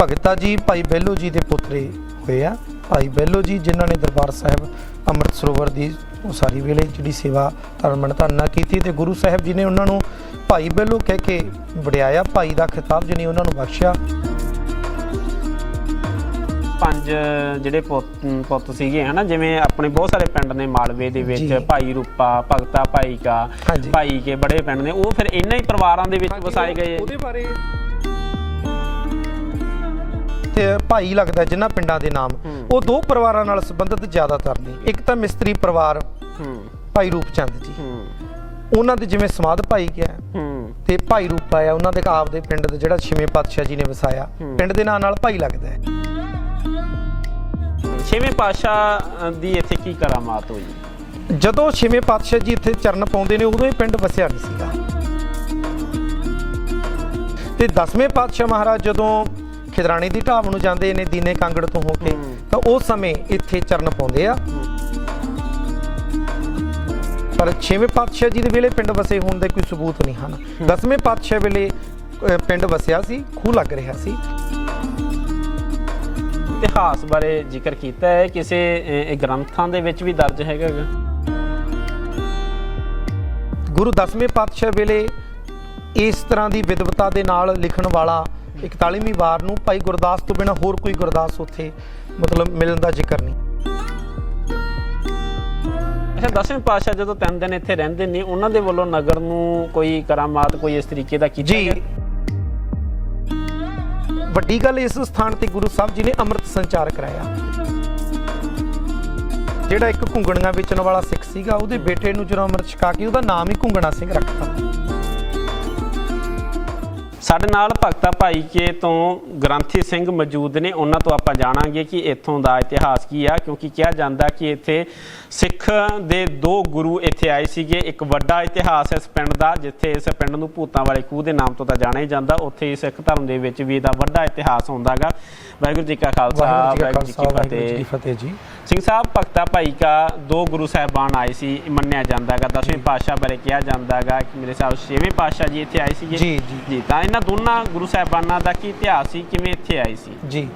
ਭਗਤਾ ਜੀ ਭਾਈ ਬਹਿਲੋ ਜੀ ਦੇ ਪੁੱਤਰੇ ਹੋਏ ਆ ਭਾਈ ਬਹਿਲੋ ਜੀ ਜਿਨ੍ਹਾਂ ਨੇ ਦਰਬਾਰ ਸਾਹਿਬ ਅੰਮ੍ਰਿਤ ਸਰੋਵਰ ਦੀ ਉਸਾਰੀ ਵੇਲੇ ਜਿਹੜੀ ਸੇਵਾ ਧਰਮਣ ਧੰਨਾ ਕੀਤੀ ਤੇ ਗੁਰੂ ਸਾਹਿਬ ਜੀ ਨੇ ਉਹਨਾਂ ਨੂੰ ਭਾਈ ਬਹਿਲੋ ਕਹਿ ਕੇ ਵਡਿਆਇਆ ਭਾਈ ਦਾ ਖਿਤਾਬ ਜਿਹਨੇ ਉਹਨਾਂ ਨੂੰ ਬਖਸ਼ਿਆ ਪੰਜ ਜਿਹੜੇ ਪੁੱਤ ਪੁੱਤ ਸੀਗੇ ਹਨਾ ਜਿਵੇਂ ਆਪਣੇ ਬਹੁਤ ਸਾਰੇ ਪਿੰਡ ਨੇ ਮਾਲਵੇ ਦੇ ਵਿੱਚ। ਭਾਈ ਰੂਪਾ ਭਗਤਾ ਭਾਈ ਕਾ। ਭਾਈ ਕੇ ਬੜੇ ਪਿੰਡ ਨੇ ਉਹ ਫਿਰ ਇਹਨਾਂ ਹੀ ਪਰਿਵਾਰਾਂ ਦੇ ਵਿੱਚ ਵਸਾਏ ਗਏ ਉਹਦੇ ਬਾਰੇ ਭਾਈ ਲੱਗਦਾ ਜਿਨ੍ਹਾਂ ਪਿੰਡਾਂ ਦੇ ਨਾਮ। ਉਹ ਦੋ ਪਰਿਵਾਰਾਂ ਨਾਲ ਸੰਬੰਧਿਤ ਜ਼ਿਆਦਾਤਰ ਨੇ। ਇੱਕ ਤਾਂ ਮਿਸਤਰੀ ਪਰਿਵਾਰ ਭਾਈ ਰੂਪਚੰਦ ਜੀ। ਉਹਨਾਂ ਦੇ ਜਿਵੇਂ ਸਮਾਧ ਭਾਈ ਗਿਆ ਤੇ ਭਾਈ ਰੂਪਾ ਆ ਉਹਨਾਂ ਦੇ ਆਪ ਦੇ ਪਿੰਡ ਦੇ ਜਿਹੜਾ ਛੇਵੇਂ ਪਾਤਸ਼ਾਹ ਜੀ ਨੇ ਵਸਾਇਆ। ਪਿੰਡ ਦੇ ਨਾਂ ਨਾਲ ਭਾਈ ਲੱਗਦਾ ਹੈ। ਛੇਵੇਂ ਪਾਤਸ਼ਾਹ ਦੀ ਇੱਥੇ ਕੀ ਕਰਾਮਾਤ ਹੋਈ? ਜਦੋਂ ਛੇਵੇਂ ਪਾਤਸ਼ਾਹ ਜੀ ਇੱਥੇ ਚਰਨ ਪਾਉਂਦੇ ਨੇ ਉਦੋਂ ਇਹ ਪਿੰਡ ਵਸਿਆ ਨਹੀਂ ਸੀਗਾ। ਤੇ ਦਸਵੇਂ ਪਾਤਸ਼ਾਹ ਮਹਾਰਾਜ ਜਦੋਂ ਖਿਦਰਾਣੇ ਦੀ ਢਾਬ ਨੂੰ ਜਾਂਦੇ ਨੇ ਦੀਨੇ ਕਾਂਗੜ ਤੋਂ ਹੋ ਕੇ। ਤਾਂ ਉਸ ਸਮੇਂ ਇੱਥੇ ਚਰਨ ਪਾਉਂਦੇ ਆ। ਪਰ ਛੇਵੇਂ ਪਾਤਸ਼ਾਹ ਜੀ ਦੇ ਵੇਲੇ ਪਿੰਡ ਵਸੇ ਹੋਣ ਦੇ ਕੋਈ ਸਬੂਤ ਨਹੀਂ ਹਨ। ਦਸਵੇਂ ਪਾਤਸ਼ਾਹ ਵੇਲੇ ਪਿੰਡ ਵਸਿਆ ਸੀ ਖੂਹ ਲੱਗ ਰਿਹਾ ਸੀ। ਇਤਿਹਾਸ ਬਾਰੇ ਜ਼ਿਕਰ ਕੀਤਾ ਹੈ ਕਿਸੇ ਗ੍ਰੰਥਾਂ ਦੇ ਵਿੱਚ ਵੀ ਦਰਜ ਹੈਗਾ? ਗੁਰੂ ਦਸਵੇਂ ਪਾਤਸ਼ਾਹ ਵੇਲੇ ਇਸ ਤਰ੍ਹਾਂ ਦੀ ਵਿਦਵਤਾ ਦੇ ਨਾਲ ਲਿਖਣ ਵਾਲਾ 41ਵੀਂ ਵਾਰ ਨੂੰ ਭਾਈ ਗੁਰਦਾਸ ਤੋਂ ਬਿਨਾ ਹੋਰ ਕੋਈ ਗੁਰਦਾਸ ਉੱਥੇ ਮਤਲਬ ਮਿਲਣ ਦਾ ਜ਼ਿਕਰ ਨਹੀਂ। ਅੱਛਾ ਦਸਵੇਂ ਪਾਤਸ਼ਾਹ ਜਦੋਂ ਤਿੰਨ ਦਿਨ ਇੱਥੇ ਰਹਿੰਦੇ ਨੇ ਉਹਨਾਂ ਦੇ ਵੱਲੋਂ ਨਗਰ ਨੂੰ ਕੋਈ ਕਰਾਮਾਤ ਕੋਈ ਇਸ ਤਰੀਕੇ ਦਾ ਕੀਤਾ ਜੀ। ਗਿਆ? ਵੱਡੀ ਗੱਲ ਇਸ ਸਥਾਨ ਤੇ ਗੁਰੂ ਸਾਹਿਬ ਜੀ ਨੇ ਅੰਮ੍ਰਿਤ ਸੰਚਾਰ ਕਰਾਇਆ। ਜਿਹੜਾ ਇੱਕ ਘੁੰਗਣੀਆਂ ਵੇਚਣ ਵਾਲਾ ਸਿੱਖ ਸੀਗਾ ਉਹਦੇ ਬੇਟੇ ਨੂੰ ਜਦੋਂ ਅੰਮ੍ਰਿਤ ਛਕਾ ਕੇ ਉਹਦਾ ਨਾਮ ਹੀ ਘੁੰਗਣਾ ਸਿੰਘ ਰੱਖਤਾ। ਸਾਡੇ ਨਾਲ ਭਗਤਾ ਭਾਈ ਕੇ ਤੋਂ ਗ੍ਰੰਥੀ ਸਿੰਘ ਮੌਜੂਦ ਨੇ। ਉਹਨਾਂ ਤੋਂ ਆਪਾਂ ਜਾਣਾਂਗੇ ਕਿ ਇੱਥੋਂ ਦਾ ਇਤਿਹਾਸ ਕੀ ਆ ਕਿਉਂਕਿ ਕਿਹਾ ਜਾਂਦਾ ਕਿ ਇੱਥੇ ਸਿੱਖ ਦੇ ਦੋ ਗੁਰੂ ਇੱਥੇ ਆਏ ਸੀਗੇ। ਇੱਕ ਵੱਡਾ ਇਤਿਹਾਸ ਇਸ ਪਿੰਡ ਦਾ ਜਿੱਥੇ ਇਸ ਪਿੰਡ ਨੂੰ ਭੂਤਾਂ ਵਾਲੇ ਖੂਹ ਦੇ ਨਾਮ ਤੋਂ ਤਾਂ ਜਾਣਿਆ ਹੀ ਜਾਂਦਾ। ਉੱਥੇ ਹੀ ਸਿੱਖ ਧਰਮ ਦੇ ਵਿੱਚ ਵੀ ਇਹਦਾ ਵੱਡਾ ਇਤਿਹਾਸ ਹੁੰਦਾਗਾ। ਵਾਹਿਗੁਰੂ ਜੀ ਕਾ ਖਾਲਸਾ ਵਾਹਿਗੁਰੂ ਜੀ ਕਾ ਫਤਿਹ। ਫਤਿਹ ਜੀ। ਸਿੰਘ ਸਾਹਿਬ ਭਗਤਾ ਭਾਈ ਕਾ ਦੋ ਗੁਰੂ ਸਾਹਿਬਾਨ ਆਏ ਸੀ ਮੰਨਿਆ ਜਾਂਦਾਗਾ। ਦਸਵੇਂ ਪਾਤਸ਼ਾਹ ਬਾਰੇ ਕਿਹਾ ਜਾਂਦਾਗਾ ਕਿ ਮੇਰੇ ਸਾਹਿਬ ਛੇਵੇਂ ਪਾਤਸ਼ਾਹ ਜੀ ਇੱਥੇ ਆਏ ਸੀਗੇ। ਜੀ, ਜੀ। ਜੀ ਤਾਂ ਇਹਨਾਂ ਦੋਨਾਂ ਗੁਰੂ ਸਾਹਿਬਾਨਾਂ ਦਾ ਕੀ ਇਤਿਹਾਸ ਸੀ? ਕਿਵੇਂ ਇੱਥੇ ਆਏ ਸੀ? ਜੀ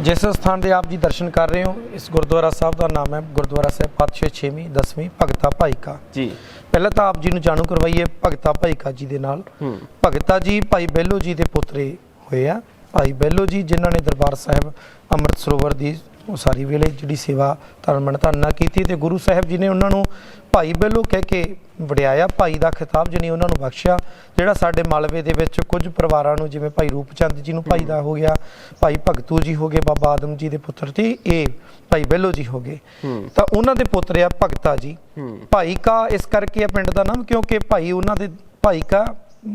ਜਿਸ ਸਥਾਨ ਦੇ ਆਪ ਜੀ ਦਰਸ਼ਨ ਕਰ ਰਹੇ ਹੋ ਇਸ ਗੁਰਦੁਆਰਾ ਸਾਹਿਬ ਦਾ ਨਾਮ ਹੈ ਗੁਰਦੁਆਰਾ ਸਾਹਿਬ ਪਾਤਸ਼ਾਹ 6ਵੀਂ 10ਵੀਂ ਭਗਤਾ ਭਾਈ ਕਾ ਜੀ। ਪਹਿਲਾਂ ਤਾਂ ਆਪ ਜੀ ਨੂੰ ਜਾਣੂ ਕਰਵਾਈਏ ਭਗਤਾ ਭਾਈ ਕਾ ਜੀ ਦੇ ਨਾਲ। ਭਗਤਾ ਜੀ ਭਾਈ ਬਹਿਲੋ ਜੀ ਦੇ ਪੁੱਤਰੇ ਹੋਏ ਆ। ਭਾਈ ਬਹਿਲੋ ਜੀ ਜਿਨ੍ਹਾਂ ਨੇ ਦਰਬਾਰ ਸਾਹਿਬ ਅੰਮ੍ਰਿਤ ਸਰੋਵਰ ਦੀ ਉਸਾਰੀ ਵੇਲੇ ਜਿਹੜੀ ਸੇਵਾ ਧਰਮਣ ਧੰਨਾ ਕੀਤੀ ਤੇ ਗੁਰੂ ਸਾਹਿਬ ਜੀ ਨੇ ਉਹਨਾਂ ਨੂੰ ਭਾਈ ਬਹਿਲੋ ਕਹਿ ਕੇ ਵਡਿਆਇਆ ਭਾਈ ਦਾ ਖਿਤਾਬ ਜਿਹਨੇ ਉਹਨਾਂ ਨੂੰ ਬਖਸ਼ਿਆ ਜਿਹੜਾ ਸਾਡੇ ਮਾਲਵੇ ਦੇ ਵਿੱਚ ਕੁਝ ਪਰਿਵਾਰਾਂ ਨੂੰ ਜਿਵੇਂ ਭਾਈ ਰੂਪਚੰਦ ਜੀ ਨੂੰ ਭਾਈ ਦਾ ਹੋ ਗਿਆ ਭਾਈ ਭਗਤੂ ਜੀ ਹੋ ਗਏ ਬਾਬਾ ਆਦਮ ਜੀ ਦੇ ਪੁੱਤਰ ਤੇ ਇਹ ਭਾਈ ਬਹਿਲੋ ਜੀ ਹੋ ਗਏ। ਤਾਂ ਉਹਨਾਂ ਦੇ ਪੁੱਤਰ ਆ ਭਗਤਾ ਜੀ। ਭਾਈ ਕਾ ਇਸ ਕਰਕੇ ਆ ਪਿੰਡ ਦਾ ਨਾਮ ਕਿਉਂਕਿ ਭਾਈ ਉਹਨਾਂ ਦੇ ਭਾਈ ਕਾ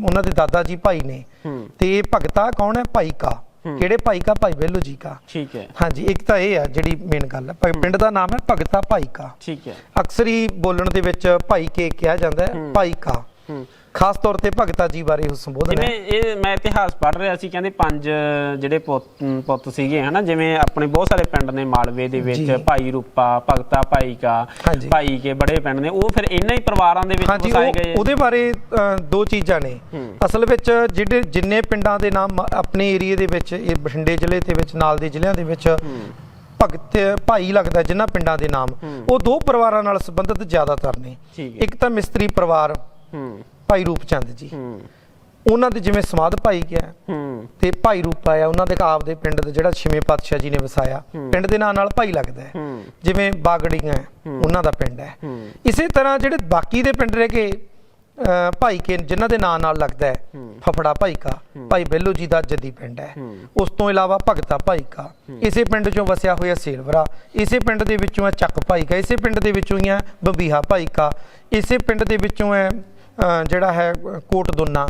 ਉਹਨਾਂ ਦੇ ਦਾਦਾ ਜੀ ਭਾਈ ਨੇ। ਤੇ ਇਹ ਭਗਤਾ ਕੌਣ ਹੈ? ਭਾਈ ਕਾ। ਕਿਹੜੇ ਭਾਈ ਕਾ ਭਾਈ ਬਹਿਲੋ ਜੀ ਕਾ। ਠੀਕ ਹੈ। ਹਾਂਜੀ ਇੱਕ ਤਾਂ ਇਹ ਆ ਜਿਹੜੀ ਮੇਨ ਗੱਲ ਹੈ। ਪਿੰਡ ਦਾ ਨਾਮ ਹੈ ਭਗਤਾ ਭਾਈ ਕਾ। ਠੀਕ ਹੈ। ਅਕਸਰ ਹੀ ਬੋਲਣ ਦੇ ਵਿੱਚ ਭਾਈ ਕੇ ਕਿਹਾ ਜਾਂਦਾ ਹੈ। ਭਾਈ ਕਾ। ਖਾਸ ਤੌਰ ਤੇ ਭਗਤਾ ਜੀ ਬਾਰੇ ਉਹ ਸੰਬੋਧਨ ਜਿਵੇਂ ਹੈ ਇਹ ਮੈਂ ਇਤਿਹਾਸ ਪੜ੍ਹ ਰਿਹਾ ਸੀ ਕਹਿੰਦੇ ਪੰਜ ਜਿਹੜੇ ਪੁੱਤ ਪੁੱਤ ਸੀਗੇ ਹਨਾ ਜਿਵੇਂ ਆਪਣੇ ਬਹੁਤ ਸਾਰੇ ਪਿੰਡ ਨੇ ਮਾਲਵੇ ਦੇ ਵਿੱਚ। ਭਾਈ ਰੂਪਾ ਭਗਤਾ ਭਾਈ ਕਾ। ਭਾਈ ਕੇ ਬੜੇ ਪਿੰਡ ਨੇ ਉਹ ਫਿਰ ਇਹਨਾਂ ਹੀ ਪਰਿਵਾਰਾਂ ਦੇ ਵਿੱਚ ਵਸਾਏ ਗਏ ਉਹਦੇ ਬਾਰੇ ਦੋ ਚੀਜ਼ਾਂ ਨੇ। ਅਸਲ ਵਿੱਚ ਜਿਹੜੇ ਜਿੰਨੇ ਪਿੰਡਾਂ ਦੇ ਨਾਮ ਆਪਣੇ ਏਰੀਏ ਦੇ ਵਿੱਚ ਇਹ ਬਠਿੰਡੇ ਜ਼ਿਲ੍ਹੇ ਦੇ ਵਿੱਚ ਨਾਲ ਦੇ ਜ਼ਿਲ੍ਹਿਆਂ ਦੇ ਵਿੱਚ ਭਗਤ ਭਾਈ ਲੱਗਦਾ ਜਿਨ੍ਹਾਂ ਪਿੰਡਾਂ ਦੇ ਨਾਮ। ਉਹ ਦੋ ਪਰਿਵਾਰਾਂ ਨਾਲ ਸੰਬੰਧਿਤ ਜ਼ਿਆਦਾਤਰ ਨੇ ਇੱਕ ਤਾਂ ਮਿਸਤਰੀ ਪਰਿਵਾਰ ਹੂੰ। ਭਾਈ ਰੂਪਚੰਦ ਜੀ। ਹੂੰ। ਉਹਨਾਂ ਦੇ ਜਿਵੇਂ ਸਮਾਧ ਭਾਈ ਗਿਆ ਹੂੰ। ਤੇ ਭਾਈ ਰੂਪਾ ਆ ਉਹਨਾਂ ਦੇ ਆਪ ਦੇ ਪਿੰਡ ਦੇ ਜਿਹੜਾ ਛੇਵੇਂ ਪਾਤਸ਼ਾਹ ਜੀ ਨੇ ਵਸਾਇਆ। ਪਿੰਡ ਦੇ ਨਾਂ ਨਾਲ ਭਾਈ ਲੱਗਦਾ ਹੈ। ਜਿਵੇਂ ਬਾਗੜੀਆਂ। ਉਹਨਾਂ ਦਾ ਪਿੰਡ ਹੈ। ਇਸੇ ਤਰ੍ਹਾਂ ਜਿਹੜੇ ਬਾਕੀ ਦੇ ਪਿੰਡ ਰਹਿ ਅਹ ਭਾਈ ਕੇ ਜਿਨ੍ਹਾਂ ਦੇ ਨਾਂ ਨਾਲ ਲੱਗਦਾ ਹੈ। ਫਫੜਾ ਭਾਈ ਕਾ। ਭਾਈ ਬੈਲੋ ਜੀ ਦਾ ਜੱਦੀ ਪਿੰਡ ਹੈ। ਉਸ ਤੋਂ ਇਲਾਵਾ ਭਗਤਾ ਭਾਈ ਕਾ। ਇਸੇ ਪਿੰਡ ਚੋਂ ਵਸਿਆ ਹੋਇਆ ਸੇਲਵਰਾ ਇਸੇ ਪਿੰਡ ਦੇ ਵਿੱਚੋਂ ਹੈ ਚੱਕ ਭਾਈ ਕਾ ਇਸੇ ਪਿੰਡ ਦੇ ਵਿੱਚੋਂ ਹੀ ਹੈ ਬੰਬੀਹਾ ਭਾਈ ਕਾ ਇਸੇ ਪਿੰਡ ਦੇ ਵਿੱਚੋਂ ਹੈ ਜਿਹੜਾ ਹੈ ਕੋਟ ਦੁੰਨਾ।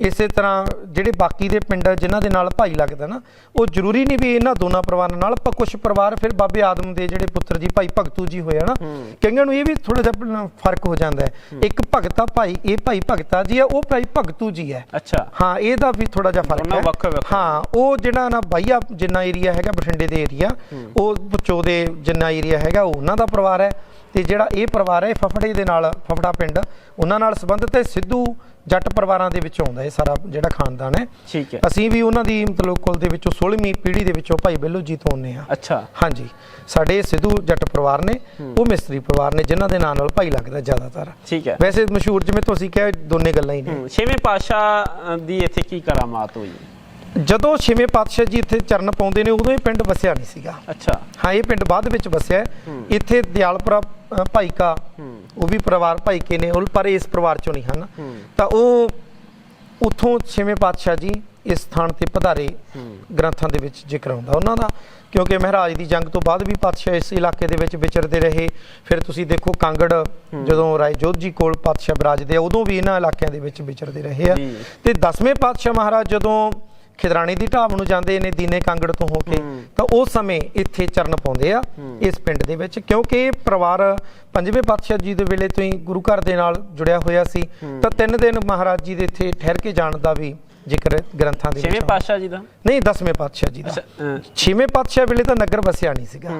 ਇਸੇ ਤਰ੍ਹਾਂ ਜਿਹੜੇ ਬਾਕੀ ਦੇ ਪਿੰਡ ਜਿਨ੍ਹਾਂ ਦੇ ਨਾਲ ਭਾਈ ਲੱਗਦਾ ਨਾ ਉਹ ਜ਼ਰੂਰੀ ਨਹੀਂ ਵੀ ਇਹਨਾਂ ਦੋਨਾਂ ਪਰਿਵਾਰਾਂ ਨਾਲ ਪਰ ਕੁਝ ਪਰਿਵਾਰ ਫਿਰ ਬਾਬੇ ਆਦਮ ਦੇ ਜਿਹੜੇ ਪੁੱਤਰ ਜੀ ਭਾਈ ਭਗਤੂ ਜੀ ਹੋਏ ਨਾ ਹੂੰ। ਕਈਆਂ ਨੂੰ ਇਹ ਵੀ ਥੋੜਾ ਜਿਹਾ ਫ਼ਰਕ ਹੋ ਜਾਂਦਾ ਹੈ। ਇੱਕ ਭਗਤਾ ਭਾਈ ਇਹ ਭਾਈ ਭਗਤਾ ਜੀ ਆ ਉਹ ਭਾਈ ਭਗਤੂ ਜੀ ਹੈ। ਅੱਛਾ। ਹਾਂ ਇਹਦਾ ਵੀ ਥੋੜਾ ਜਿਹਾ ਫ਼ਰਕ ਹੈ। ਹਾਂ ਉਹ ਜਿਹੜਾ ਨਾ ਬਾਈਆ ਜਿੰਨਾ ਏਰੀਆ ਹੈਗਾ ਬਠਿੰਡੇ ਦੇ ਏਰੀਆ ਉਹ ਪੁੱਚੋ ਦੇ ਜਿੰਨਾ ਏਰੀਆ ਹੈਗਾ ਉਹ ਉਹਨਾਂ ਦਾ ਪਰਿਵਾਰ ਹੈ। ਤੇ ਜਿਹੜਾ ਇਹ ਪਰਿਵਾਰ ਹੈ ਫਫੜੇ ਦੇ ਨਾਲ ਫਫੜਾ ਪਿੰਡ ਉਹਨਾਂ ਨਾਲ ਸੰਬੰਧਿਤ ਤੇ ਸਿੱਧੂ ਜੱਟ ਪਰਿਵਾਰਾਂ ਦੇ ਵਿੱਚ ਆਉਂਦਾ ਇਹ ਸਾਰਾ ਜਿਹੜਾ ਖਾਨਦਾਨ ਹੈ। ਠੀਕ ਹੈ। ਅਸੀਂ ਵੀ ਉਹਨਾਂ ਦੀ ਮਤਲਬ ਕੁਲ ਦੇ ਵਿੱਚੋਂ 16ਵੀਂ ਪੀੜ੍ਹੀ ਦੇ ਵਿੱਚੋਂ ਭਾਈ ਬੇਲੋ ਜੀ ਤੋਂ ਆਉਂਦੇ ਆ ਅੱਛਾ। ਹਾਂਜੀ। ਸਾਡੇ ਸਿੱਧੂ ਜੱਟ ਪਰਿਵਾਰ ਨੇ ਉਹ ਮਿਸਤਰੀ ਪਰਿਵਾਰ ਨੇ ਜਿਨ੍ਹਾਂ ਦੇ ਨਾਂ ਨਾਲ ਭਾਈ ਲੱਗਦਾ ਜ਼ਿਆਦਾਤਰ। ਠੀਕ ਹੈ। ਵੈਸੇ ਮਸ਼ਹੂਰ ਜਿਵੇਂ ਤੁਸੀਂ ਕਿਹਾ ਦੋਨੇ ਗੱਲਾਂ ਹੀ ਨੇ। ਛੇਵੇਂ ਪਾਤਸ਼ਾਹ ਦੀ ਇੱਥੇ ਕੀ ਕਰਾਮਾਤ ਹੋਈ? ਜਦੋਂ ਛੇਵੇਂ ਪਾਤਸ਼ਾਹ ਜੀ ਇੱਥੇ ਚਰਨ ਪਾਉਂਦੇ ਨੇ ਉਦੋਂ ਇਹ ਪਿੰਡ ਵਸਿਆ ਨਹੀਂ ਸੀਗਾ। ਅੱਛਾ। ਹਾਂ ਇਹ ਪਿੰਡ ਬਾਅਦ ਵਿੱਚ ਵਸਿਆ। ਇੱਥੇ ਦਿਆਲਪੁਰਾ ਭਾਈਕਾ ਉਹ ਵੀ ਪਰਿਵਾਰ ਭਾਈਕੇ ਨੇ ਉਹ ਪਰ ਇਸ ਪਰਿਵਾਰ ਚੋਂ ਨਹੀਂ ਹਨ। ਤਾਂ ਉਹ ਉੱਥੋਂ ਛੇਵੇਂ ਪਾਤਸ਼ਾਹ ਜੀ ਇਸ ਸਥਾਨ ਤੇ ਪਧਾਰੇ ਗ੍ਰੰਥਾਂ ਦੇ ਵਿੱਚ ਜ਼ਿਕਰ ਆਉਂਦਾ ਉਹਨਾਂ ਦਾ। ਕਿਉਂਕਿ ਮਹਾਰਾਜ ਦੀ ਜੰਗ ਤੋਂ ਬਾਅਦ ਵੀ ਪਾਤਸ਼ਾਹ ਇਸ ਇਲਾਕੇ ਦੇ ਵਿੱਚ ਵਿਚਰਦੇ ਰਹੇ। ਫਿਰ ਤੁਸੀਂ ਦੇਖੋ ਕਾਂਗੜ ਜਦੋਂ ਰਾਏ ਜੋਧ ਜੀ ਕੋਲ ਪਾਤਸ਼ਾਹ ਬਿਰਾਜਦੇ ਆ ਉਦੋਂ ਵੀ ਇਹਨਾਂ ਇਲਾਕਿਆਂ ਦੇ ਵਿੱਚ ਵਿਚਰਦੇ ਰਹੇ ਆ। ਤੇ 10ਵੇਂ ਪਾਤਸ਼ਾਹ ਮਹਾਰਾਜ ਜਦੋਂ ਖਿਦਰਾਣੀ ਦੀ ਢਾਬ ਨੂੰ ਜਾਂਦੇ ਨੇ ਦੀਨੇ ਕਾਂਗੜ ਤੋਂ ਹੋ ਕੇ ਤਾਂ ਉਸ ਸਮੇਂ ਇੱਥੇ ਚਰਨ ਪਾਉਂਦੇ ਆ ਇਸ ਪਿੰਡ ਦੇ ਵਿੱਚ ਕਿਉਂਕਿ ਇਹ ਪਰਿਵਾਰ ਪੰਜਵੇਂ ਪਾਤਸ਼ਾਹ ਜੀ ਦੇ ਵੇਲੇ ਤੋਂ ਹੀ ਗੁਰੂ ਘਰ ਦੇ ਨਾਲ ਜੁੜਿਆ ਹੋਇਆ ਸੀ ਤਾਂ ਤਿੰਨ ਦਿਨ ਮਹਾਰਾਜ ਜੀ ਦੇ ਇੱਥੇ ਠਹਿਰ ਕੇ ਜਾਣ ਦਾ ਵੀ ਜ਼ਿਕਰ ਗ੍ਰੰਥਾਂ ਦੇ ਵਿੱਚ ਛੇਵੇਂ। ਪਾਤਸ਼ਾਹ ਜੀ ਦਾ? ਨਹੀਂ 10ਵੇਂ ਪਾਤਸ਼ਾਹ ਜੀ ਦਾ। ਛੇਵੇਂ ਪਾਤਸ਼ਾਹ ਵੇਲੇ ਤਾਂ ਨਗਰ ਵਸਿਆ ਨਹੀਂ ਸੀਗਾ।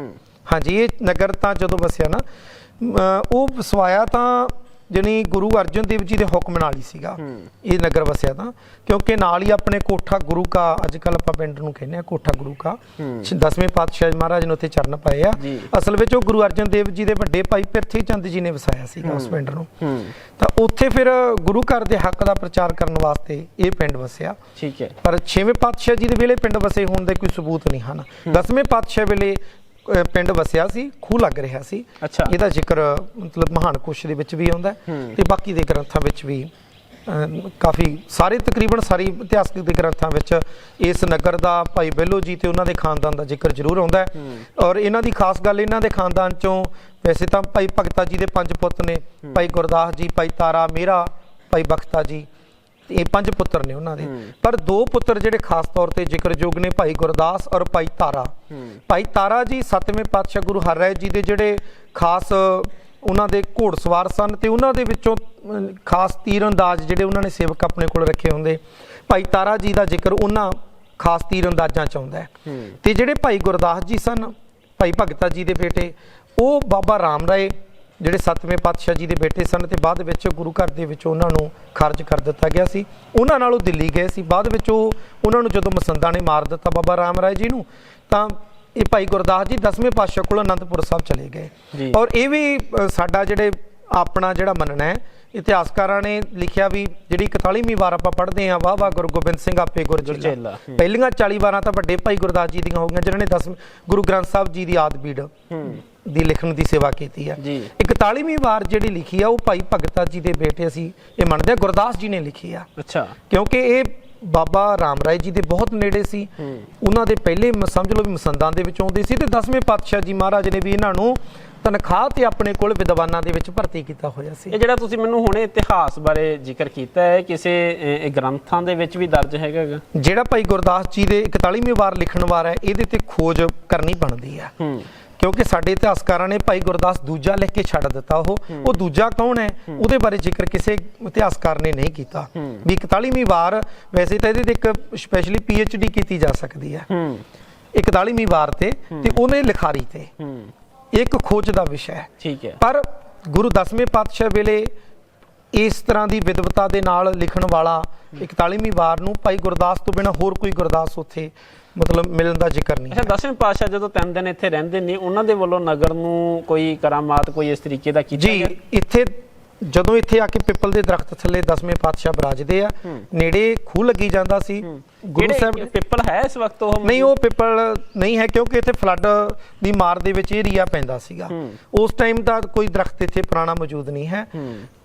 ਹਾਂਜੀ ਇਹ ਨਗਰ ਤਾਂ ਜਦੋਂ ਵਸਿਆ ਨਾ ਉਹ ਵਸਵਾਇਆ ਤਾਂ ਜਣੀ ਗੁਰੂ ਅਰਜਨ ਦੇਵ ਜੀ ਦੇ ਹੁਕਮ ਨਾਲ ਹੀ ਸੀਗਾ ਇਹ ਨਗਰ ਵਸਿਆ ਤਾਂ। ਕਿਉਂਕਿ ਨਾਲ ਹੀ ਆਪਣੇ ਕੋਠਾ ਗੁਰੂ ਕਾ ਅੱਜ ਕੱਲ ਆਪਾਂ ਪਿੰਡ ਨੂੰ ਕਹਿੰਦੇ ਆ ਕੋਠਾ ਗੁਰੂ ਕਾ। ਦਸਵੇਂ ਪਾਤਸ਼ਾਹ ਮਹਾਰਾਜ ਨੇ ਉੱਥੇ ਚਰਨ ਪਾਏ ਆ। ਅਸਲ ਵਿੱਚ ਉਹ ਗੁਰੂ ਅਰਜਨ ਦੇਵ ਜੀ ਦੇ ਵੱਡੇ ਭਾਈ ਪ੍ਰਿਥੀ ਚੰਦ ਜੀ ਨੇ ਵਸਾਇਆ ਸੀਗਾ ਉਸ ਪਿੰਡ ਨੂੰ। ਤਾਂ ਉੱਥੇ ਫਿਰ ਗੁਰੂ ਘਰ ਦੇ ਹੱਕ ਦਾ ਪ੍ਰਚਾਰ ਕਰਨ ਵਾਸਤੇ ਇਹ ਪਿੰਡ ਵਸਿਆ। ਠੀਕ ਹੈ। ਪਰ ਛੇਵੇਂ ਪਾਤਸ਼ਾਹ ਜੀ ਦੇ ਵੇਲੇ ਪਿੰਡ ਵਸੇ ਹੋਣ ਦੇ ਕੋਈ ਸਬੂਤ ਨਹੀਂ ਹਨ। ਦਸਵੇਂ ਪਾਤਸ਼ਾਹ ਵੇਲੇ ਪਿੰਡ ਵਸਿਆ ਸੀ ਖੂਹ ਲੱਗ ਰਿਹਾ ਸੀ। ਇਹਦਾ ਜ਼ਿਕਰ ਮਤਲਬ ਮਹਾਨ ਕੋਸ਼ ਦੇ ਵਿੱਚ ਵੀ ਆਉਂਦਾ ਤੇ ਬਾਕੀ ਦੇ ਗ੍ਰੰਥਾਂ ਵਿੱਚ ਵੀ ਕਾਫੀ ਸਾਰੇ ਤਕਰੀਬਨ ਸਾਰੀ ਇਤਿਹਾਸਕ ਦੇ ਗ੍ਰੰਥਾਂ ਵਿੱਚ ਇਸ ਨਗਰ ਦਾ ਭਾਈ ਬੇਲੋ ਜੀ ਤੇ ਉਹਨਾਂ ਦੇ ਖਾਨਦਾਨ ਦਾ ਜ਼ਿਕਰ ਜ਼ਰੂਰ ਆਉਂਦਾ ਔਰ ਇਹਨਾਂ ਦੀ ਖਾਸ ਗੱਲ ਇਹਨਾਂ ਦੇ ਖਾਨਦਾਨ ਚੋਂ ਵੈਸੇ ਤਾਂ ਭਾਈ ਭਗਤਾ ਜੀ ਦੇ ਪੰਜ ਪੁੱਤ ਨੇ ਭਾਈ ਗੁਰਦਾਸ ਜੀ ਭਾਈ ਤਾਰਾ ਮੇਰਾ ਭਾਈ ਬਖਤਾ ਜੀ ਤੇ ਇਹ ਪੰਜ ਪੁੱਤਰ ਨੇ ਉਹਨਾਂ ਦੇ। ਪਰ ਦੋ ਪੁੱਤਰ ਜਿਹੜੇ ਖਾਸ ਤੌਰ ਤੇ ਜ਼ਿਕਰਯੋਗ ਨੇ ਭਾਈ ਗੁਰਦਾਸ ਔਰ ਭਾਈ ਤਾਰਾ। ਭਾਈ ਤਾਰਾ ਜੀ ਸੱਤਵੇਂ ਪਾਤਸ਼ਾਹ ਗੁਰੂ ਹਰਿਰਾਏ ਜੀ ਦੇ ਜਿਹੜੇ ਖਾਸ ਉਹਨਾਂ ਦੇ ਘੋੜਸਵਾਰ ਸਨ ਤੇ ਉਹਨਾਂ ਦੇ ਵਿੱਚੋਂ ਖਾਸ ਤੀਰਅੰਦਾਜ਼ ਜਿਹੜੇ ਉਹਨਾਂ ਨੇ ਸੇਵਕ ਆਪਣੇ ਕੋਲ ਰੱਖੇ ਹੁੰਦੇ। ਭਾਈ ਤਾਰਾ ਜੀ ਦਾ ਜ਼ਿਕਰ ਉਹਨਾਂ ਖਾਸ ਤੀਰਅੰਦਾਜ਼ਾਂ ਚ ਆਉਂਦਾ ਤੇ ਜਿਹੜੇ ਭਾਈ ਗੁਰਦਾਸ ਜੀ ਸਨ ਭਾਈ ਭਗਤਾ ਜੀ ਦੇ ਬੇਟੇ ਉਹ ਬਾਬਾ ਰਾਮ ਰਾਏ ਜਿਹੜੇ ਸੱਤਵੇਂ ਪਾਤਸ਼ਾਹ ਜੀ ਦੇ ਬੇਟੇ ਸਨ ਤੇ ਬਾਅਦ ਵਿੱਚ ਗੁਰੂ ਘਰ ਦੇ ਵਿੱਚ ਉਹਨਾਂ ਨੂੰ ਖਾਰਜ ਕਰ ਦਿੱਤਾ ਗਿਆ ਸੀ। ਉਹਨਾਂ ਨਾਲ ਉਹ ਦਿੱਲੀ ਗਏ ਸੀ। ਬਾਅਦ ਵਿੱਚ ਉਹ ਉਹਨਾਂ ਨੂੰ ਜਦੋਂ ਮਸੰਦਾਂ ਨੇ ਮਾਰ ਦਿੱਤਾ ਬਾਬਾ ਰਾਮ ਰਾਏ ਜੀ ਨੂੰ ਤਾਂ ਇਹ ਭਾਈ ਗੁਰਦਾਸ ਜੀ ਦਸਵੇਂ ਪਾਤਸ਼ਾਹ ਕੋਲ ਅਨੰਦਪੁਰ ਸਾਹਿਬ ਚਲੇ। ਗਏ। ਔਰ ਇਹ ਵੀ ਸਾਡਾ ਜਿਹੜੇ ਆਪਣਾ ਜਿਹੜਾ ਮੰਨਣਾ ਹੈ ਇਤਿਹਾਸਕਾਰਾਂ ਨੇ ਲਿਖਿਆ ਵੀ ਜਿਹੜੀ 41ਵੀਂ ਵਾਰ ਆਪਾਂ ਪੜ੍ਹਦੇ ਹਾਂ ਵਾਹ ਵਾਹ ਗੁਰੂ ਗੋਬਿੰਦ ਸਿੰਘ ਆਪੇ ਗੁਰ ਗੁਰਚੇਲਾ, ਚੇਲਾ ਹੂੰ। ਪਹਿਲੀਆਂ 40 ਵਾਰਾਂ ਤਾਂ ਵੱਡੇ ਭਾਈ ਗੁਰਦਾਸ ਜੀ ਦੀਆਂ ਹੋ ਗਈਆਂ ਜਿਨ੍ਹਾਂ ਨੇ 10 ਗੁਰੂ ਗ੍ਰੰਥ ਸਾਹਿਬ ਜੀ ਦੀ ਆਦ ਬੀੜ ਦੀ ਲਿਖਣ ਦੀ ਸੇਵਾ ਕੀਤੀ ਜੀ। 41ਵੀਂ ਵਾਰ ਜਿਹੜੀ ਲਿਖੀ ਆ ਉਹ ਭਾਈ ਭਗਤਾ ਜੀ ਦੇ ਬੇਟੇ ਅਸੀਂ ਇਹ ਮੰਨਦੇ ਆ ਗੁਰਦਾਸ ਜੀ ਨੇ ਲਿਖੀ ਆ। ਅੱਛਾ। ਕਿਉਂਕਿ ਇਹ ਬਾਬਾ ਰਾਮ ਰਾਏ ਜੀ ਦੇ ਬਹੁਤ ਨੇੜੇ ਸੀ। ਉਹਨਾਂ ਦੇ ਪਹਿਲੇ ਸਮਝ ਲਓ ਵੀ ਮਸੰਦਾਂ ਦੇ ਵਿੱਚ ਆਉਂਦੇ ਸੀ ਤੇ 10ਵੇਂ ਪਾਤਸ਼ਾਹ ਜੀ ਮਹਾਰਾਜ ਨੇ ਵੀ ਇਹਨਾਂ ਨੂੰ ਤਨਖਾਹ ਤੇ ਆਪਣੇ ਕੋਲ ਵਿਦਵਾਨਾਂ ਦੇ ਵਿੱਚ ਭਰਤੀ ਕੀਤਾ ਹੋਇਆ ਸੀ। ਇਹ ਜਿਹੜਾ ਤੁਸੀਂ ਮੈਨੂੰ ਹੁਣੇ ਇਤਿਹਾਸ ਬਾਰੇ ਜ਼ਿਕਰ ਕੀਤਾ ਹੈ ਕਿਸੇ ਗ੍ਰੰਥਾਂ ਦੇ ਵਿੱਚ ਵੀ ਦਰਜ ਹੈਗਾ? ਜਿਹੜਾ ਭਾਈ ਗੁਰਦਾਸ ਜੀ ਦੇ 41ਵੀਂ ਵਾਰ ਲਿਖਣ ਵਾਰ ਹੈ ਇਹਦੇ ਤੇ ਖੋਜ ਕਰਨੀ ਬਣਦੀ ਆ। ਕਿਉਂਕਿ ਸਾਡੇ ਇਤਿਹਾਸਕਾਰਾਂ ਨੇ ਭਾਈ ਗੁਰਦਾਸ ਦੂਜਾ ਲਿਖ ਕੇ ਛੱਡ ਦਿੱਤਾ ਉਹ। ਉਹ ਦੂਜਾ ਕੌਣ ਹੈ? ਉਹਦੇ ਬਾਰੇ ਜ਼ਿਕਰ ਕਿਸੇ ਇਤਿਹਾਸਕਾਰ ਨੇ ਨਹੀਂ ਕੀਤਾ। ਵੀ 41ਵੀਂ ਵਾਰ ਵੈਸੇ ਤਾਂ ਇਹਦੇ ਤੇ ਇੱਕ ਸਪੈਸ਼ਲੀ ਡੀ ਕੀਤੀ ਜਾ ਸਕਦੀ ਹੈ। ਹੂੰ। 41ਵੀਂ ਵਾਰ ਤੇ ਤੇ ਉਹਨੇ ਲਿਖਾਰੀ ਤੇ। ਇੱਕ ਖੋਜ ਦਾ ਵਿਸ਼ਾ ਹੈ। ਠੀਕ ਹੈ। ਪਰ ਗੁਰੂ ਦਸਵੇਂ ਪਾਤਸ਼ਾਹ ਵੇਲੇ ਇਸ ਤਰ੍ਹਾਂ ਦੀ ਵਿਦਵਤਾ ਦੇ ਨਾਲ ਲਿਖਣ ਵਾਲਾ 41ਵੀਂ ਵਾਰ ਨੂੰ ਭਾਈ ਗੁਰਦਾਸ ਤੋਂ ਬਿਨਾ ਹੋਰ ਕੋਈ ਗੁਰਦਾਸ ਉੱਥੇ ਮਤਲਬ ਮਿਲਣ ਦਾ ਜ਼ਿਕਰ ਨਹੀਂ ਅੱਛਾ ਦਸਵੇਂ ਪਾਤਸ਼ਾਹ ਜਦੋਂ ਤਿੰਨ ਦਿਨ ਇੱਥੇ ਰਹਿੰਦੇ ਨੇ ਉਹਨਾਂ ਦੇ ਵੱਲੋਂ ਨਗਰ ਨੂੰ ਕੋਈ ਕਰਾਮਾਤ ਕੋਈ ਇਸ ਤਰੀਕੇ ਦਾ ਕੀਤਾ ਜੀ ਇੱਥੇ ਜਦੋਂ ਇੱਥੇ ਆ ਕੇ ਪਿੱਪਲ ਦੇ ਦਰਖਤ ਥੱਲੇ ਦਸਵੇਂ ਪਾਤਸ਼ਾਹ ਬਰਾਜਦੇ ਆ ਨੇੜੇ ਖੂਹ ਲੱਗੀ ਜਾਂਦਾ ਸੀ। ਗੁਰੂ ਸਾਹਿਬ ਪਿੱਪਲ ਹੈ ਇਸ ਵਕਤ ਉਹ ਨਹੀਂ ਉਹ ਪਿੱਪਲ ਨਹੀਂ ਹੈ ਕਿਉਂਕਿ ਇੱਥੇ ਫਲੱਡ ਦੀ ਮਾਰ ਦੇ ਵਿੱਚ ਏਰੀਆ ਪੈਂਦਾ ਸੀਗਾ। ਉਸ ਟਾਈਮ ਦਾ ਕੋਈ ਦਰਖਤ ਇੱਥੇ ਪੁਰਾਣਾ ਮੌਜੂਦ ਨਹੀਂ ਹੈ।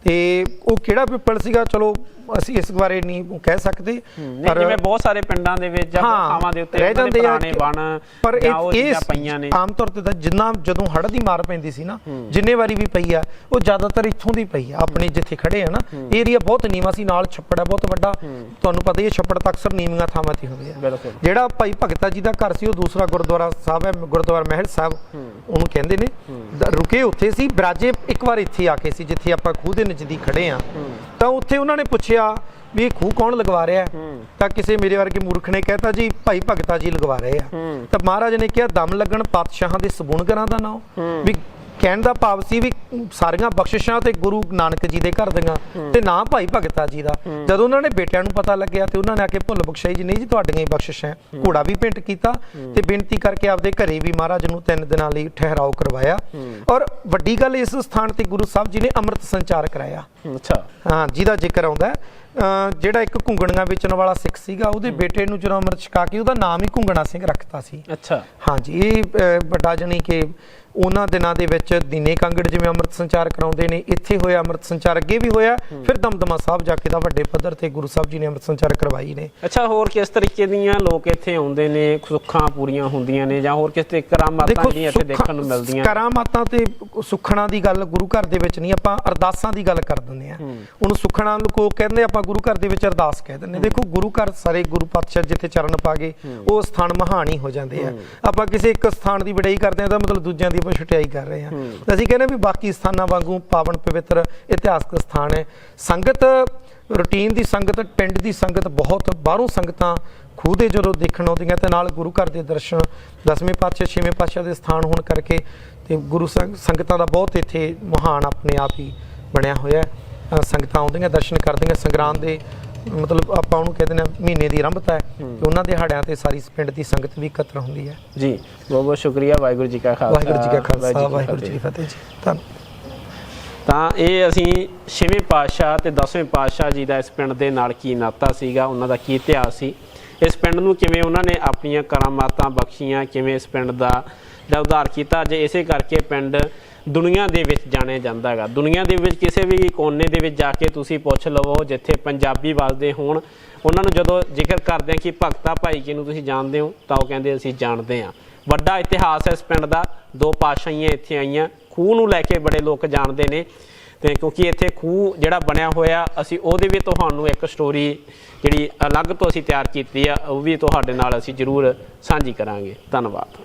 ਤੇ ਉਹ ਕਿਹੜਾ ਪਿੱਪਲ ਸੀਗਾ? ਚਲੋ ਅਸੀਂ ਇਸ ਬਾਰੇ ਨਹੀਂ ਕਹਿ ਸਕਦੇ ਨਹੀਂ ਜਿਵੇਂ ਬਹੁਤ ਸਾਰੇ ਪਿੰਡਾਂ ਦੇ ਵਿੱਚ ਜਾਂ ਥਾਵਾਂ ਦੇ ਉੱਤੇ ਪੁਰਾਣੇ ਬਣ ਪਰ ਇਹ ਪਈਆਂ ਨੇ। ਆਮ ਤੌਰ ਤੇ ਤਾਂ ਜਿੰਨਾ ਜਦੋਂ ਹੜ੍ਹ ਦੀ ਮਾਰ ਪੈਂਦੀ ਸੀ ਨਾ ਜਿੰਨੇ ਵਾਰੀ ਵੀ ਪਈ ਆ ਉਹ ਜ਼ਿਆਦਾਤਰ ਇੱਥੋਂ ਦੀ ਪਈ ਆ ਆਪਣੇ ਜਿੱਥੇ ਖੜੇ ਆ ਨਾ ਏਰੀਆ ਬਹੁਤ ਨੀਵਾਂ ਸੀ ਨਾਲ ਛੱਪੜ ਆ ਬਹੁਤ ਵੱਡਾ। ਤੁਹਾਨੂੰ ਪਤਾ ਹੀ ਹੈ ਛੱਪੜ ਤਾਂ ਅਕਸਰ ਨੀਵੀਆਂ ਥਾਵਾਂ ਤੇ ਹੁੰਦੇ ਆ। ਜਿਹੜਾ ਭਾਈ ਭਗਤਾ ਜੀ ਦਾ ਘਰ ਸੀ ਉਹ ਦੂਸਰਾ ਗੁਰਦੁਆਰਾ ਸਾਹਿਬ ਹੈ ਗੁਰਦੁਆਰਾ ਮਹਿਲ ਸਾਹਿਬ। ਉਹਨੂੰ ਕਹਿੰਦੇ ਨੇ ਰੁਕੇ ਉੱਥੇ ਸੀ ਬਰਾਜੇ ਇੱਕ ਵਾਰ ਇੱਥੇ ਆ ਕੇ ਸੀ ਜਿੱਥੇ ਆਪਾਂ ਖੂਹ ਦੇ ਨਜ਼ਦੀਕ ਖੜੇ ਆ। ਤਾਂ ਉੱਥੇ ਉਹਨਾਂ ਨੇ ਪੁੱਛਿਆ ਵੀ ਇਹ ਖੂਹ ਕੌਣ ਲਗਵਾ ਰਿਹਾ? ਤਾਂ ਕਿਸੇ ਮੇਰੇ ਵਰਗੇ ਮੂਰਖ ਨੇ ਕਹਿਤਾ ਜੀ ਭਾਈ ਭਗਤਾ ਜੀ ਲਗਵਾ ਰਹੇ ਆ। ਤਾਂ ਮਹਾਰਾਜ ਨੇ ਕਿਹਾ ਦਮ ਲੱਗਣ ਪਾਤਸ਼ਾਹਾਂ ਦੇ ਸਬੁਣਗਰਾਂ ਦਾ ਨਾਮ ਵੀ ਕਹਿਣ ਦਾ ਭਾਵ ਸੀ ਵੀ ਸਾਰੀਆਂ ਬਖਸ਼ਿਸ਼ਾਂ ਤੇ ਗੁਰੂ ਨਾਨਕ ਜੀ ਦੇ ਘਰ ਦੀਆਂ ਤੇ ਨਾ ਭਾਈ ਭਗਤਾ ਜੀ ਦਾ। ਜਦੋਂ ਉਹਨਾਂ ਨੇ ਬੇਟਿਆਂ ਨੂੰ ਪਤਾ ਲੱਗਿਆ ਤੇ ਉਹਨਾਂ ਨੇ ਆ ਕੇ ਭੁੱਲ ਬਖਸ਼ਾਈ ਜੀ ਨਹੀਂ ਜੀ ਤੁਹਾਡੀਆਂ ਹੀ ਬਖਸ਼ਿਸ਼ਾਂ। ਘੋੜਾ ਵੀ ਭੇਂਟ ਕੀਤਾ ਤੇ ਬੇਨਤੀ ਕਰਕੇ ਆਪਦੇ ਘਰੇ ਵੀ ਮਹਾਰਾਜ ਨੂੰ ਤਿੰਨ ਦਿਨਾਂ ਲਈ ਠਹਿਰਾਓ ਕਰਵਾਇਆ। ਔਰ ਵੱਡੀ ਗੱਲ ਇਸ ਸਥਾਨ ਤੇ ਗੁਰੂ ਸਾਹਿਬ ਜੀ ਨੇ ਅੰਮ੍ਰਿਤ ਸੰਚਾਰ ਕਰਾਇਆ। ਅੱਛਾ। ਹਾਂ ਜਿਹਦਾ ਜ਼ਿਕਰ ਆਉਂਦਾ ਜਿਹੜਾ ਇੱਕ ਘੁੰਗਣੀਆਂ ਵੇਚਣ ਵਾਲਾ ਸਿੱਖ ਸੀਗਾ ਉਹਦੇ ਬੇਟੇ ਨੂੰ ਜਦੋਂ ਅੰਮ੍ਰਿਤ ਛਕਾ ਕੇ ਉਹਦਾ ਨਾਮ ਹੀ ਘੁੰਗਣਾ ਸਿੰਘ ਰੱਖਤਾ ਸੀ। ਅੱਛਾ। ਹਾਂਜੀ ਇਹ ਵੱਡਾ ਜਣੀ ਕਿ ਉਹਨਾਂ ਦਿਨਾਂ ਦੇ ਵਿੱਚ ਦੀਨੇ ਕਾਂਗੜ ਜਿਵੇਂ ਅੰਮ੍ਰਿਤ ਸੰਚਾਰ ਕਰਾਉਂਦੇ ਨੇ ਇੱਥੇ ਹੋਇਆ ਅੰਮ੍ਰਿਤ ਸੰਚਾਰ ਅੱਗੇ ਵੀ ਹੋਇਆ। ਫਿਰ ਦਮਦਮਾ ਸਾਹਿਬ ਜਾ ਕੇ ਦਾ ਵੱਡੇ ਪੱਧਰ ਤੇ ਗੁਰੂ ਸਾਹਿਬ ਜੀ ਨੇ ਅੰਮ੍ਰਿਤ ਸੰਚਾਰ ਕਰਵਾਈ ਨੇ। ਅੱਛਾ ਹੋਰ ਕਿਸ ਤਰੀਕੇ ਦੀਆਂ ਲੋਕ ਇੱਥੇ ਆਉਂਦੇ ਨੇ ਸੁੱਖਾਂ ਪੂਰੀਆਂ ਹੁੰਦੀਆਂ ਨੇ ਜਾਂ ਹੋਰ ਕਿਸ ਤੇ ਕਰਾਮਾਤਾਂ ਜਿਹੜੀਆਂ ਇੱਥੇ ਦੇਖਣ ਨੂੰ ਮਿਲਦੀਆਂ ਕਰਾਮਾਤਾਂ ਤੇ ਸੁਖਣਾ ਦੀ ਗੱਲ ਗੁਰੂ ਘਰ ਦੇ ਵਿੱਚ ਨਹੀਂ ਆਪਾਂ ਅਰਦਾਸਾਂ ਦੀ ਗੱਲ ਕਰ ਦਿੰਦੇ ਆ ਉਹਨੂੰ ਸੁਖਣਾ ਨੂੰ ਕੋ ਕਹਿੰਦੇ ਆਪਾਂ ਗੁਰੂ ਘਰ ਦੇ ਵਿੱਚ ਅਰਦਾਸ ਕਹਿ ਦਿੰਦੇ। ਦੇਖੋ, ਗੁਰੂ ਘਰ ਸਾਰੇ ਗੁਰੂ ਪਾਤਸ਼ਾਹ ਜਿੱਥੇ ਚਰਨ ਪਾ ਗਏ, ਉਹ ਸਥਾਨ ਮਹਾਨ ਹੀ ਹੋ ਜਾਂਦੇ ਆ। ਆਪਾਂ ਕਿਸੇ ਇੱਕ ਸਥਾਨ ਦੀ ਵਡਿਆਈ ਕਰਦੇ ਆ ਤਾਂ ਮਤਲਬ ਦੂਜਿਆਂ ਦੀ ਆਪਾਂ ਛਟਾਈ ਕਰ ਰਹੇ ਆ ਅਸੀਂ ਕਹਿੰਦੇ ਵੀ ਬਾਕੀ ਸਥਾਨਾਂ ਵਾਂਗੂ ਪਾਵਨ ਪਵਿੱਤਰ ਇਤਿਹਾਸਕ ਸਥਾਨ ਹੈ। ਸੰਗਤ, ਰੂਟੀਨ ਦੀ ਸੰਗਤ, ਪਿੰਡ ਦੀ ਸੰਗਤ ਬਹੁਤ ਬਾਹਰੋਂ ਸੰਗਤਾਂ ਖੂਹ ਦੇ ਜਦੋਂ ਦੇਖਣ ਆਉਂਦੀਆਂ ਤੇ ਨਾਲ ਗੁਰੂ ਘਰ ਦੇ ਦਰਸ਼ਨ, ਦਸਵੇਂ ਪਾਤਸ਼ਾਹ, ਛੇਵੇਂ ਪਾਤਸ਼ਾਹ ਦੇ ਸਥਾਨ ਹੋਣ ਕਰਕੇ ਤੇ ਗੁਰੂ ਸੰਗ- ਸੰਗਤਾਂ ਦਾ ਬਹੁਤ ਇੱਥੇ ਮਹਾਨ ਆਪਣੇ ਆਪ ਹੀ ਬਣਿਆ ਹੋਇਆ ਹੈ। ਸੰਗਤਾਂ ਆਉਂਦੀਆਂ ਦਰਸ਼ਨ ਕਰਦੀਆਂ ਸੰਗਰਾਂਦ ਦੇ ਮਤਲਬ ਆਪਾਂ ਉਹਨੂੰ ਕਹਿੰਦੇ ਨੇ ਮਹੀਨੇ ਦੀ ਆਰੰਭਤਾ ਹੈ ਕਿ ਉਹਨਾਂ ਦੇ ਹਾੜਿਆਂ ਤੇ ਸਾਰੀ ਪਿੰਡ ਦੀ ਸੰਗਤ ਵੀ ਇਕੱਤਰ ਹੁੰਦੀ ਹੈ। ਜੀ ਬਹੁਤ ਬਹੁਤ ਸ਼ੁਕਰੀਆ ਵਾਹਿਗੁਰੂ ਜੀ ਕਾ ਖਾਲਸਾ। ਵਾਹਿਗੁਰੂ ਜੀ ਕਾ ਖਾਲਸਾ ਵਾਹਿਗੁਰੂ ਜੀ ਫਤਿਹ। ਕੀ ਫਤਿਹ। ਜੀ। ਤਾਂ ਇਹ ਅਸੀਂ ਛੇਵੇਂ ਪਾਤਸ਼ਾਹ ਤੇ ਦਸਵੇਂ ਪਾਤਸ਼ਾਹ ਜੀ ਦਾ ਇਸ ਪਿੰਡ ਦੇ ਨਾਲ ਕੀ ਨਾਤਾ ਸੀਗਾ ਉਹਨਾਂ ਦਾ ਕੀ ਇਤਿਹਾਸ ਸੀ। ਇਸ ਪਿੰਡ ਨੂੰ ਕਿਵੇਂ ਉਹਨਾਂ ਨੇ ਆਪਣੀਆਂ ਕਰਾਮਾਤਾਂ ਬਖਸ਼ੀਆਂ ਕਿਵੇਂ ਇਸ ਪਿੰਡ ਦਾ ਦਾ ਉਧਾਰ ਕੀਤਾ। ਜੇ ਇਸੇ ਕਰਕੇ ਪਿੰਡ ਦੁਨੀਆ ਦੇ ਵਿੱਚ ਜਾਣਿਆ ਜਾਂਦਾ ਹੈਗਾ। ਦੁਨੀਆ ਦੇ ਵਿੱਚ ਕਿਸੇ ਵੀ ਕੋਨੇ ਦੇ ਵਿੱਚ ਜਾ ਕੇ ਤੁਸੀਂ ਪੁੱਛ ਲਵੋ, ਜਿੱਥੇ ਪੰਜਾਬੀ ਵੱਸਦੇ ਹੋਣ, ਉਹਨਾਂ ਨੂੰ ਜਦੋਂ ਜ਼ਿਕਰ ਕਰਦੇ ਆ ਕਿ ਭਗਤਾ ਭਾਈ ਜੀ ਨੂੰ ਤੁਸੀਂ ਜਾਣਦੇ ਹੋ, ਤਾਂ ਉਹ ਕਹਿੰਦੇ ਅਸੀਂ ਜਾਣਦੇ ਹਾਂ। ਵੱਡਾ ਇਤਿਹਾਸ ਹੈ ਇਸ ਪਿੰਡ ਦਾ। ਦੋ ਪਾਤਸ਼ਾਹੀਆਂ ਇੱਥੇ ਆਈਆਂ। ਖੂਹ ਨੂੰ ਲੈ ਕੇ ਬੜੇ ਲੋਕ ਜਾਣਦੇ ਨੇ ਤੇ ਕਿਉਂਕਿ ਇੱਥੇ ਖੂਹ ਜਿਹੜਾ ਬਣਿਆ ਹੋਇਆ, ਅਸੀਂ ਉਹਦੇ ਵੀ ਤੁਹਾਨੂੰ ਇੱਕ ਸਟੋਰੀ ਜਿਹੜੀ ਅਲੱਗ ਤੋਂ ਅਸੀਂ ਤਿਆਰ ਕੀਤੀ ਆ, ਉਹ ਵੀ ਤੁਹਾਡੇ ਨਾਲ ਅਸੀਂ ਜ਼ਰੂਰ ਸਾਂਝੀ ਕਰਾਂਗੇ। ਧੰਨਵਾਦ।